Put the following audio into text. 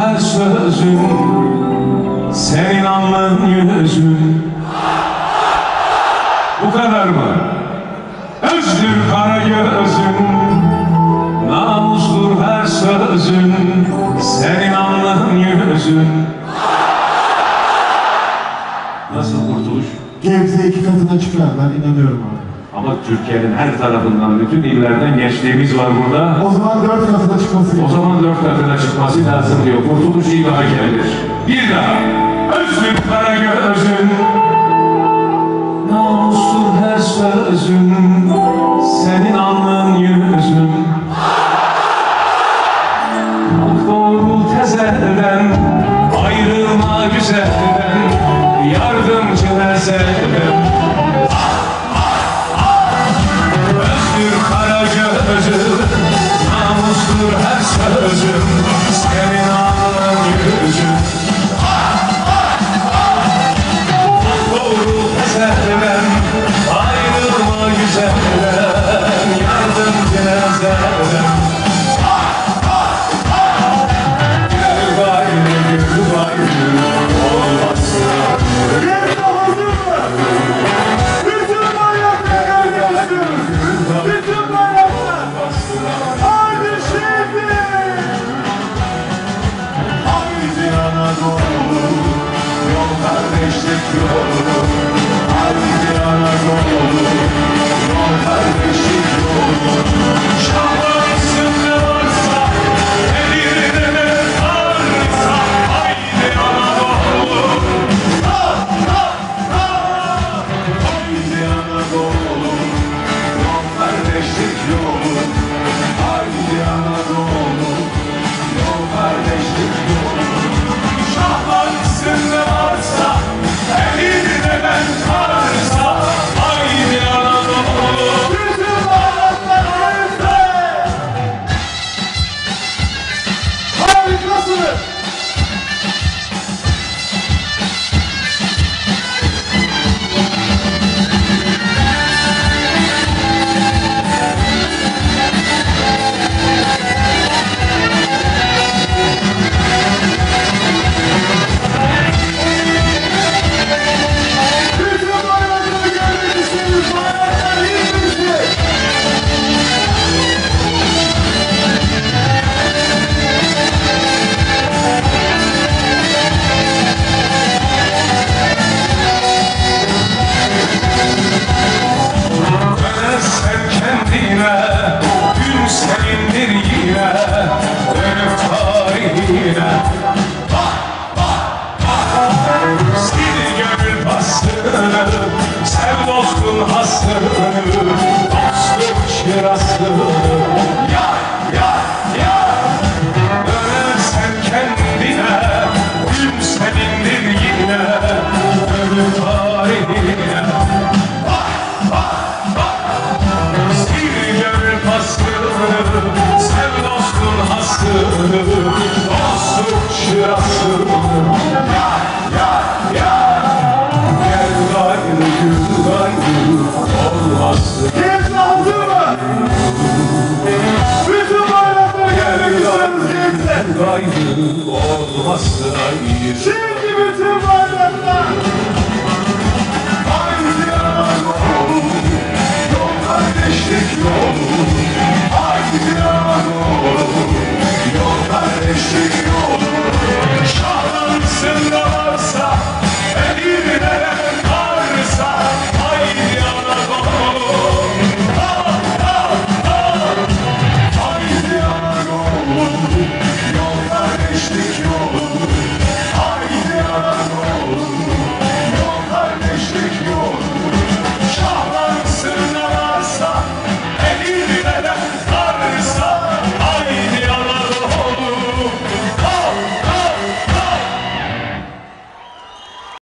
her sözün Senin alnın yüzün Bu kadar mı? Özdür kara gözün Namustur her sözün Senin alnın yüzün Nasıl kurtuluş? Gebze iki katına çıkar ben inanıyorum abi. Ama Türkiye'nin her tarafından, bütün illerden gençliğimiz var burada. O zaman dört katına çıkması O gerekiyor. zaman dört katına çıkması lazım diyor. Kurtuluş iyi daha gelir. Bir daha. Özgür kara gözün. Namustur her sözün. You Harikasınız. Bütün Hastığını Dostluk çırasını Ya ya ya. Dönersen kendine Gün senindir yine. Dönüp tarihine. Sil gönül baskını, sev dostun haskını, dostluk çırasını. Gayrı. Şimdi bütün bayraklar.